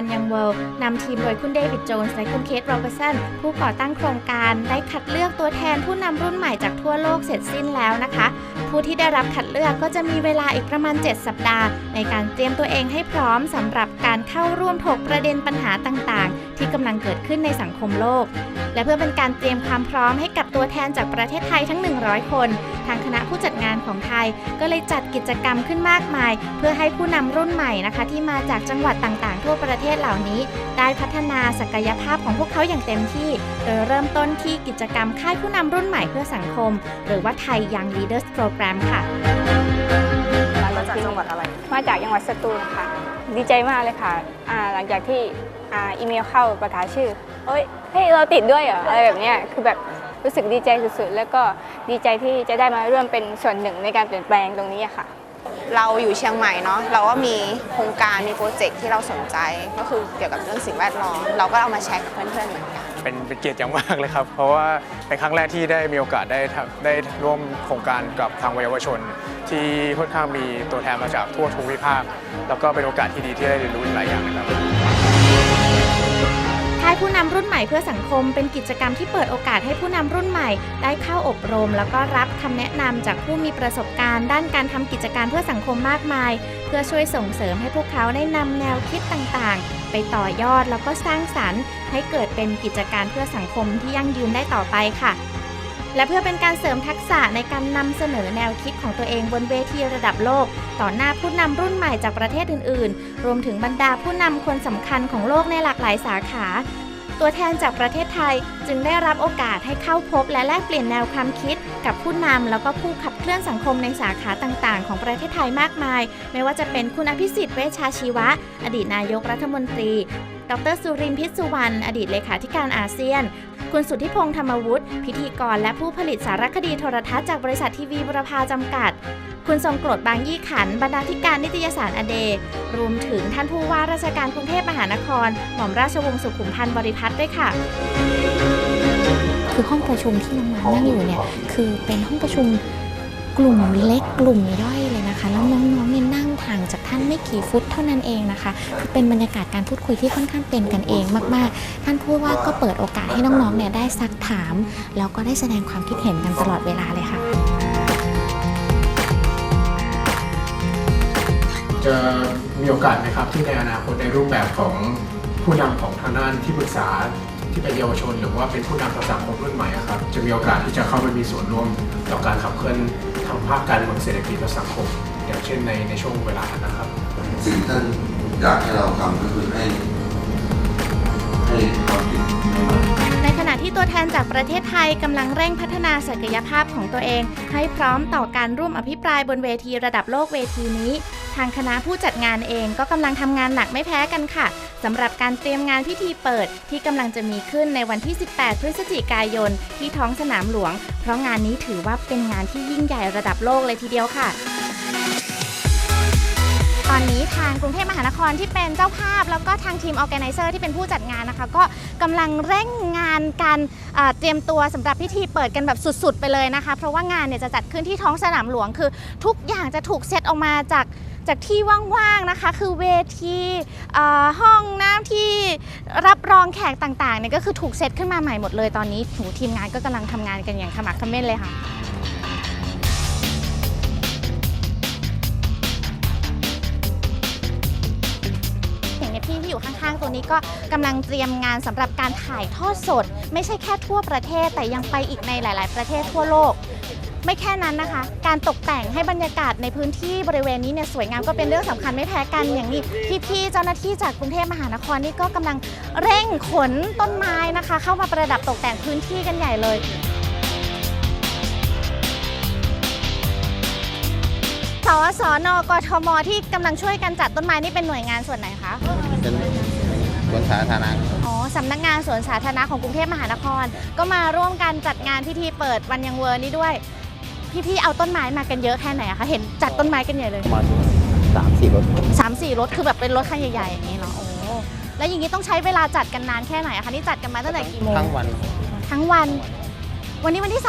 วันยังเวิลด์นำทีมโดยคุณเดวิดโจนส์และคุณเคทโรเบอร์สันผู้ก่อตั้งโครงการได้คัดเลือกตัวแทนผู้นำรุ่นใหม่จากทั่วโลกเสร็จสิ้นแล้วนะคะ ผู้ที่ได้รับคัดเลือกก็จะมีเวลาอีกประมาณ 7 สัปดาห์ ในการเตรียมตัวเองให้พร้อมสำหรับการเข้าร่วมถกประเด็นปัญหาต่างๆ ที่กำลังเกิดขึ้นในสังคมโลก และเพื่อเป็นการเตรียมความพร้อมให้กับตัวแทนจากประเทศไทยทั้ง 100 คน ทางคณะผู้จัดงานของไทยก็เลยจัดกิจกรรมขึ้นมากมาย เพื่อให้ผู้นำรุ่นใหม่นะคะ ที่มาจากจังหวัดต่างๆ ทั่วประเทศเหล่านี้ ได้พัฒนาศักยภาพของพวกเขาอย่างเต็มที่ โดยเริ่มต้นที่กิจกรรมค่ายผู้นำรุ่นใหม่เพื่อสังคม หรือว่าไทย Young Leaders Program ค่ะ มาจากจังหวัดอะไร มาจากจังหวัดสตูลค่ะ ดีใจมากเลยค่ะอ่าหลังจากที่อ่าอีเมลเข้าประกาศชื่อเฮ้ย เฮ้ย เราติดด้วยเหรอ อะไรแบบเนี้ยคือแบบรู้สึกดีใจสุดๆ แล้วก็ดีใจที่จะได้มาร่วมเป็นส่วนหนึ่งในการเปลี่ยนแปลงตรงนี้อะค่ะ เราอยู่เชียงใหม่เนาะเราก็มีโครงการมีโปรเจกต์ที่เราสนใจ ก็คือเกี่ยวกับเรื่องสิ่งแวดล้อมเราก็เอามาแชร์กับเพื่อนๆเหมือนกัน เป็นเป็นเกียรติอย่างมากเลยครับ เพราะว่าเป็นครั้งแรกที่ได้มีโอกาสได้ได้ร่วมโครงการกับทางวัยวชน ที่ค่อนข้างมีตัวแทนมาจากทั่วทุกวิภาค แล้วก็เป็นโอกาสที่ดีที่ได้เรียนรู้หลายอย่างนะครับค่ายผู้นำรุ่นใหม่เพื่อสังคม เป็นกิจกรรมที่เปิดโอกาสให้ผู้นำรุ่นใหม่ ได้เข้าอบรม แล้วก็รับคำแนะนำจากผู้มีประสบการณ์ ด้านการทำกิจการเพื่อสังคมมากมาย เพื่อช่วยส่งเสริมให้พวกเขาได้นำแนวคิดต่างๆ ไปต่อยอดแล้วก็สร้างสรรค์ ให้เกิดเป็นกิจการเพื่อสังคมที่ยั่งยืนได้ต่อไปค่ะ และเพื่อเป็นการเสริมทักษะในการนำเสนอแนวคิดของตัวเองบนเวทีระดับโลก ต่อหน้าผู้นำรุ่นใหม่จากประเทศอื่น ๆ รวมถึงบรรดาผู้นำคนสำคัญของโลกในหลากหลายสาขา ตัวแทนจากประเทศไทยจึงได้รับโอกาสให้เข้าพบและแลกเปลี่ยนแนวความคิด กับผู้นำแล้วก็ผู้ขับเคลื่อนสังคมในสาขาต่างๆ ของประเทศไทยมากมาย ไม่ว่าจะเป็นคุณอภิสิทธิ์เวชชาชีวะ อดีตนายกรัฐมนตรี ดรสุรินทร์พิษสุวรรณอดีตเลขาธิการอาเซียนคุณสุทธิพงษ์ธรรมวุฒิพิธีกรและผู้ผลิตสารคดีโทรทัศน์จากบริษัททีวีบุรพาจำกัด คุณทรงกรดบางยี่ขัน บรรณาธิการนิตยสารอเดย์รวมถึงท่านผู้ว่าราชการกรุงเทพมหานคร หม่อมราชวงศ์สุขุมพันธ์บริพัตรด้วยค่ะ คือห้องประชุมที่น้องๆนั่งอยู่เนี่ย คือเป็นห้องประชุมกลุ่มเล็กกลุ่มย่อยเลยนะคะ แล้วน้องๆเนี่ยนั่งห่างจากท่านไม่กี่ฟุตเท่านั้นเองนะคะคือเป็นบรรยากาศการพูดคุยที่ค่อนข้างเป็นกันเองมากๆ ท่านพูดว่าก็เปิดโอกาสให้น้องๆเนี่ยได้ซักถาม แล้วก็ได้แสดงความคิดเห็นกันตลอดเวลาเลยค่ะ จะมีโอกาสไหมครับที่ในอนาคตในรูปแบบของผู้นำของทางด้านที่ปรึกษาที่เป็นเยาวชนหรือว่าเป็นผู้นำทางสังคมรุ่นใหม่อะครับจะมีโอกาสที่จะเข้าไปมีส่วนร่วมต่อการขับเคลื่อนทางภาคการเมืองเศรษฐกิจและสังคม อย่างเช่นในในช่วงเวลานั้นนะครับสิ่งที่ท่านอยากให้เราทำก็คือให้ให้ความคิดใหม่ๆในขณะที่ตัวแทนจากประเทศไทยกำลังเร่งพัฒนาศักยภาพของตัวเอง ให้พร้อมต่อการร่วมอภิปรายบนเวทีระดับโลกเวทีนี้ ทางคณะผู้จัดงานเองก็กำลังทำงานหนักไม่แพ้กันค่ะสำหรับการเตรียมงานพิธีเปิดที่กำลังจะมีขึ้นในวันที่ 18 พฤศจิกายน ที่ท้องสนามหลวง เพราะงานนี้ถือว่าเป็นงานที่ยิ่งใหญ่ระดับโลกเลยทีเดียวค่ะตอนนี้ทางกรุงเทพมหานครที่เป็นเจ้าภาพ แล้วก็ทางทีมออแกไนเซอร์ที่เป็นผู้จัดงานนะคะ ก็กำลังเร่งงานการเตรียมตัวสำหรับพิธีเปิดกันแบบสุด ๆ ไปเลยนะคะ เพราะว่างานเนี่ยจะจัดขึ้นที่ท้องสนามหลวงคือ ทุกอย่างจะถูกเซตออกมาจาก จากที่ว่างๆนะคะ คือเวทีห้องน้ำที่รับรองแขกต่างๆเนี่ยก็คือถูกเซตขึ้นมาใหม่หมดเลยตอนนี้หนูทีมงานก็กำลังทำงานกันอย่างขมักเขม้นเลยค่ะอย่างในพี่ที่อยู่ข้างๆ ตัวนี้ก็กำลังเตรียมงานสำหรับการถ่ายทอดสด ไม่ใช่แค่ทั่วประเทศแต่ยังไปอีกในหลาย ๆ ประเทศทั่วโลก ไม่แค่นั้นนะคะ การตกแต่งให้บรรยากาศในพื้นที่บริเวณนี้เนี่ยสวยงามก็เป็นเรื่องสำคัญไม่แพ้กันอย่างนี้พี่ๆเจ้าหน้าที่จากกรุงเทพมหานครนี่ก็กำลังเร่งขนต้นไม้นะคะ เข้ามาประดับตกแต่งพื้นที่กันใหญ่เลยสวสนกทมที่กำลังช่วยกันจัดต้นไม้นี่เป็นหน่วยงานส่วนไหนคะเป็นสวนสาธารณะอ๋อสำนักงานสวนสาธารณะของกรุงเทพมหานคร ก็มาร่วมกันจัดงานพิธีเปิดวันยังเวอร์นี้ด้วย พี่ๆเอาต้นไม้มากันเยอะแค่ไหนอะคะเห็นจัดต้นไม้กันใหญ่เลยประมาณสามสี่รถสามสี่รถคือแบบเป็นรถคันใหญ่ๆอย่างนี้เหรอโอ้แล้วอย่างนี้ต้องใช้เวลาจัดกันนานแค่ไหนอะคะนี่จัดกันมาตั้งแต่กี่โมงทั้งวัน ทั้งวัน วันนี้วันที่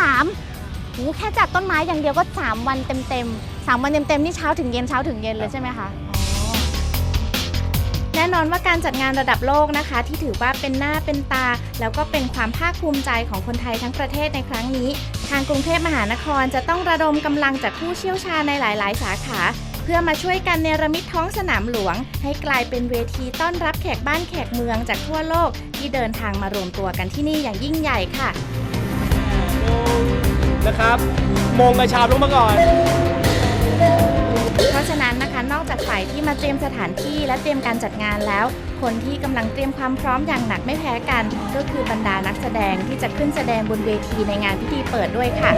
3โหแค่จัดต้นไม้อย่างเดียวก็ 3 วันเต็มๆ3วันเต็มๆนี่เช้าถึงเย็นเช้าถึงเย็นเลยใช่ไหมคะอ๋อใน แน่นอนว่าการจัดงานระดับโลกนะคะ ที่ถือว่าเป็นหน้าเป็นตา แล้วก็เป็นความภาคภูมิใจของคนไทยทั้งประเทศในครั้งนี้ ทางกรุงเทพมหานครจะต้องระดมกำลังจากผู้เชี่ยวชาญในหลาย ๆ สาขา เพื่อมาช่วยกันเนรมิตท้องสนามหลวง ให้กลายเป็นเวทีต้อนรับแขกบ้านแขกเมืองจากทั่วโลก ที่เดินทางมารวมตัวกันที่นี่อย่างยิ่งใหญ่ค่ะนะครับ มงกระชาบลงมาก่อน เพราะฉะนั้นนะคะนอกจากฝ่า ยที่มาเตรียมสถานที่และเตรียมการจัดงานแล้ว คนที่กำลังเตรียมความพร้อมอย่างหนักไม่แพ้กัน ก็คือบรรดานักแสดงที่จะขึ้นแสดงบนเวทีในงานพิธีเปิดด้วยค่ะ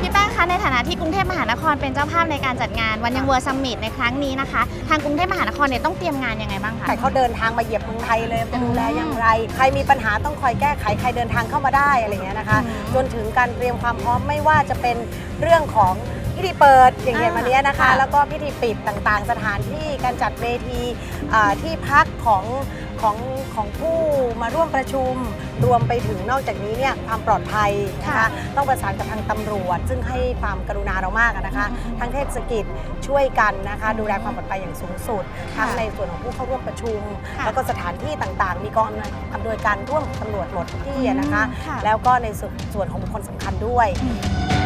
พี่แป้งคะในฐานะที่กรุงเทพมหานครเป็นเจ้าภาพในการจัดงานวันยังเวอร์ซัมมิตในครั้งนี้นะคะ ทางกรุงเทพมหานครเนี่ยต้องเตรียมงานยังไงบ้างคะ แต่เขาเดินทางมาเหยียบเมืองไทยเลยจะดูแลอย่างไร ใครมีปัญหาต้องคอยแก้ไขใครเดินทางเข้ามาได้อะไรอย่างเงี้ยนะคะอืมจนถึงการเตรียมความพร้อมไม่ว่าจะเป็นเรื่องของ พิธีเปิดอย่างเห็นวันนี้นะคะค่ะแล้วก็พิธีปิดต่างๆ สถานที่การจัดเวทีอ่าที่พักของของของผู้มาร่วมประชุมรวมไปถึงนอกจากนี้เนี่ยความปลอดภัยนะคะต้องประสานกับทางตำรวจ ซึ่งให้ความกรุณาเรามากอะนะคะทั้งเทศกิจช่วยกันนะคะ ดูแลความปลอดภัยอย่างสูงสุดทั้งในส่วนของผู้เข้าร่วมประชุมค่ะแล้วก็สถานที่ต่างๆ มีกองอำนวยอำนวยการร่วมกับตำรวจหมดทุกที่อะนะคะค่ะแล้วก็ในส่วนส่วนของบุคคลสำคัญด้วยแ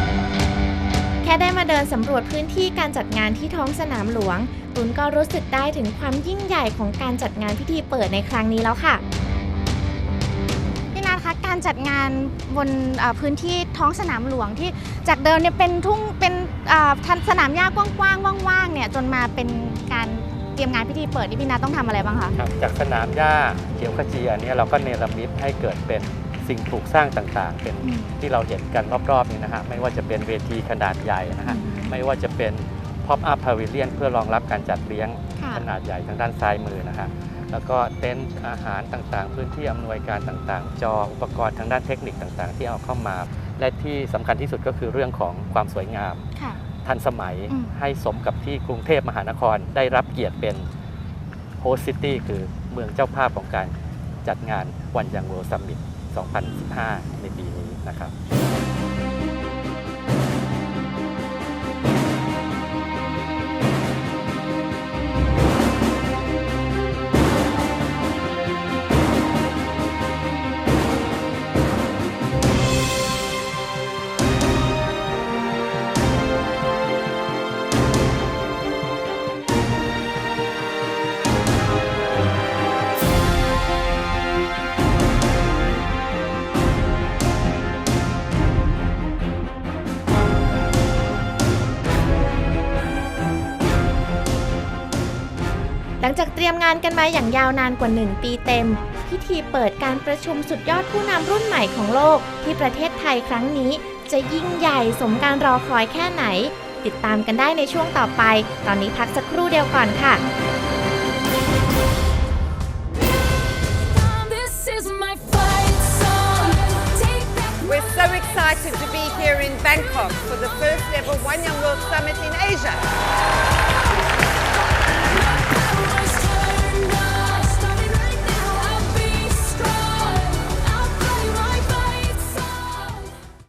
ค่ได้มาเดินสำรวจพื้นที่การจัดงานที่ท้องสนามหลวง ตุนก็รู้สึกได้ถึงความยิ่งใหญ่ของการจัดงานพิธีเปิดในครั้งนี้แล้วค่ะพี่นัทคะการจัดงานบนเอ่อพื้นที่ท้องสนามหลวงที่จากเดิมเนี่ยเป็นทุ่งเป็นเอ่อทันสนามหญ้ากว้างๆว่างๆเนี่ยจนมาเป็นการเตรียมงานพิธีเปิดนี่พี่นัทต้องทำอะไรบ้างคะครับจากสนามหญ้าเขียวขจีอันนี้เราก็เนรมิตให้เกิดเป็น สิ่งปลูกสร้างต่างๆ เป็นอืมที่เราเห็นกันรอบๆนี้นะฮะไม่ว่าจะเป็นเวทีขนาดใหญ่นะฮะไม่ว่าจะเป็น pop up pavilion เพื่อรองรับการจัดเลี้ยงค่ะขนาดใหญ่ทางด้านซ้ายมือนะฮะแล้วก็เต็นท์อาหารต่างๆ พื้นที่อำนวยการต่างๆ จออุปกรณ์ทางด้านเทคนิคต่างๆ ที่เอาเข้ามา และที่สำคัญที่สุดก็คือเรื่องของความสวยงามค่ะทันสมัยอืมให้สมกับที่กรุงเทพมหานครได้รับเกียรติเป็นโฮสซิตี้คือเมืองเจ้าภาพของการจัดงานวันยังเวิลด์ซัมมิต 2015 ในปีนี้นะครับ จากเตรียมงานกันมาอย่างยาวนานกว่า 1 ปีเต็ม พิธีเปิดการประชุมสุดยอดผู้นำรุ่นใหม่ของโลก ที่ประเทศไทยครั้งนี้ จะยิ่งใหญ่สมการรอคอยแค่ไหน ติดตามกันได้ในช่วงต่อไป ตอนนี้พักสักครู่เดียวก่อนค่ะ We're so excited to be here in Bangkok for the first ever One Young World Summit in Asia.